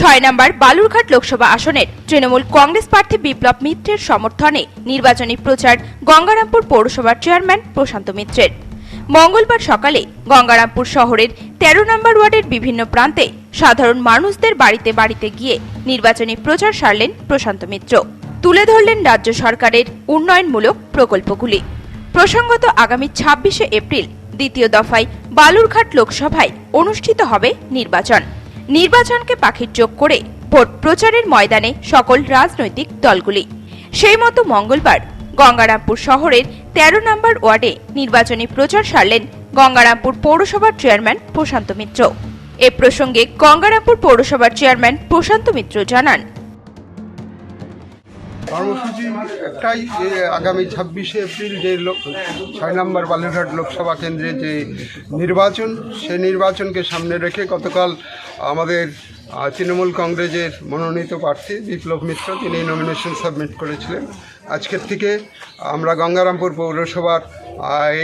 ছয় নম্বর বালুরঘাট লোকসভা আসনের। তৃণমূল কংগ্রেস প্রার্থী বিপ্লব মিত্রের সমর্থনে নির্বাচনী প্রচার গঙ্গারামপুর পৌরসভার চেয়ারম্যান প্রশান্ত মিত্রের। মঙ্গলবার সকালে গঙ্গারামপুর শহরের তেরো নম্বর ওয়ার্ডের বিভিন্ন প্রান্তে সাধারণ মানুষদের বাড়িতে বাড়িতে গিয়ে নির্বাচনী প্রচার সারলেন প্রশান্ত মিত্র। তুলে ধরলেন রাজ্য সরকারের উন্নয়নমূলক প্রকল্পগুলি। প্রসঙ্গত আগামী ছাব্বিশে এপ্রিল দ্বিতীয় দফায় বালুরঘাট লোকসভায় অনুষ্ঠিত হবে নির্বাচন। নির্বাচনকে পাখির যোগ করে ভোট প্রচারের ময়দানে সকল রাজনৈতিক দলগুলি। সেই মতো মঙ্গলবার গঙ্গারামপুর শহরের তেরো নম্বর ওয়ার্ডে নির্বাচনী প্রচার সারলেন গঙ্গারামপুর পৌরসভার চেয়ারম্যান প্রশান্ত মিত্র। এ প্রসঙ্গে গঙ্গারামপুর পৌরসভার চেয়ারম্যান প্রশান্ত মিত্র জানান কর্মসূচি একটাই যে আগামী ছাব্বিশে এপ্রিল যে ছয় নম্বর বালুরঘাট লোকসভা কেন্দ্রে যে নির্বাচন, সে নির্বাচনকে সামনে রেখে গতকাল আমাদের তৃণমূল কংগ্রেসের মনোনীত প্রার্থী বিপ্লব মিত্র, তিনি নমিনেশন সাবমিট করেছিলেন। আজকের থেকে আমরা গঙ্গারামপুর পৌরসভার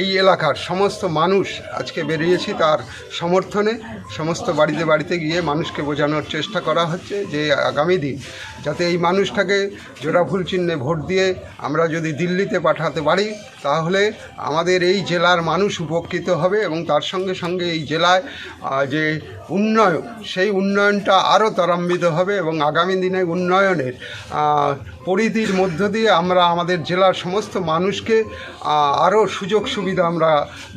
এই এলাকার সমস্ত মানুষ আজকে বেরিয়েছি তার সমর্থনে। সমস্ত বাড়িতে বাড়িতে গিয়ে মানুষকে বোঝানোর চেষ্টা করা হচ্ছে যে আগামী দিন যাতে এই মানুষটাকে জোড়া ফুল চিহ্নে ভোট দিয়ে আমরা যদি দিল্লিতে পাঠাতে পারি, তাহলে আমাদের এই জেলার মানুষ উপকৃত হবে এবং তার সঙ্গে সঙ্গে এই জেলায় যে উন্নয়ন, সেই উন্নয়নটা আরও ত্বরান্বিত হবে এবং আগামী দিনে উন্নয়নের পরিধির মধ্য দিয়ে আমরা আমাদের জেলার সমস্ত মানুষকে আরও সুযোগ সুবিধা আমরা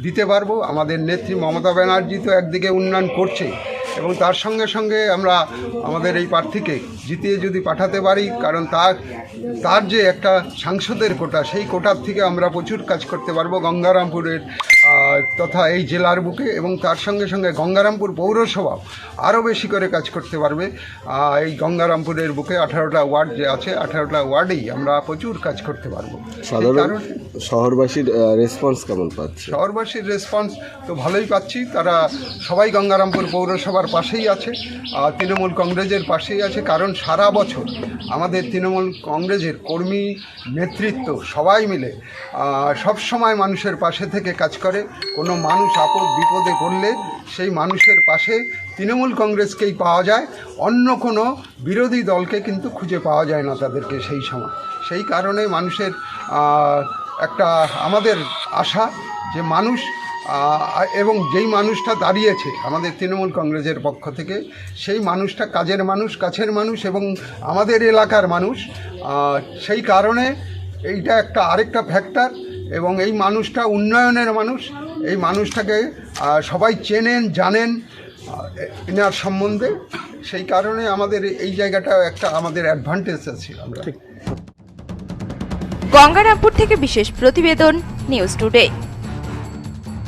দিতে পারব। আমাদের নেত্রী মমতা ব্যানার্জি তো একদিকে উন্নয়ন করছে এবং তার সঙ্গে সঙ্গে আমরা আমাদের এই প্রার্থীকে জিতিয়ে যদি পাঠাতে পারি, কারণ তার তার যে একটা সাংসদের কোটা, সেই কোটার থেকে আমরা প্রচুর কাজ করতে পারব। গঙ্গারামপুরের তথা এই জেলার বুকে এবং তার সঙ্গে সঙ্গে গঙ্গারামপুর পৌরসভাও আরও বেশি করে কাজ করতে পারবে। এই গঙ্গারামপুরের বুকে আঠারোটা ওয়ার্ড যে আছে আঠারোটা ওয়ার্ডেই আমরা প্রচুর কাজ করতে পারব। সাধারণ শহরবাসীর রেসপন্স কেমন পাচ্ছে শহরবাসীর রেসপন্স তো ভালোই পাচ্ছি। তারা সবাই গঙ্গারামপুর পৌরসভার পাশেই আছে তৃণমূল কংগ্রেসের পাশেই আছে কারণ সারা বছর আমাদের তৃণমূল কংগ্রেসের কর্মী নেতৃত্ব সবাই মিলে সব সময় মানুষের পাশে থেকে কাজ করে। কোনো মানুষ আপদ বিপদে পড়লে সেই মানুষের পাশে তৃণমূল কংগ্রেসকেই পাওয়া যায়, অন্য কোনো বিরোধী দলকে কিন্তু খুঁজে পাওয়া যায় না তাদেরকে সেই সময়। সেই কারণে মানুষের একটা আমাদের আশা যে মানুষ এবং যেই মানুষটা দাঁড়িয়েছে আমাদের তৃণমূল কংগ্রেসের পক্ষ থেকে, সেই মানুষটা কাজের মানুষ, কাছের মানুষ এবং আমাদের এলাকার মানুষ সেই কারণে এইটা একটা আরেকটা ফ্যাক্টর এবং এই মানুষটা উন্নয়নের মানুষ। এই মানুষটাকে সবাই চেনেন, জানেন এনার সম্বন্ধে। সেই কারণে আমাদের এই জায়গাটা একটা আমাদের অ্যাডভান্টেজ আছে আমরা। গঙ্গারামপুর থেকে বিশেষ প্রতিবেদন নিউজ টুডে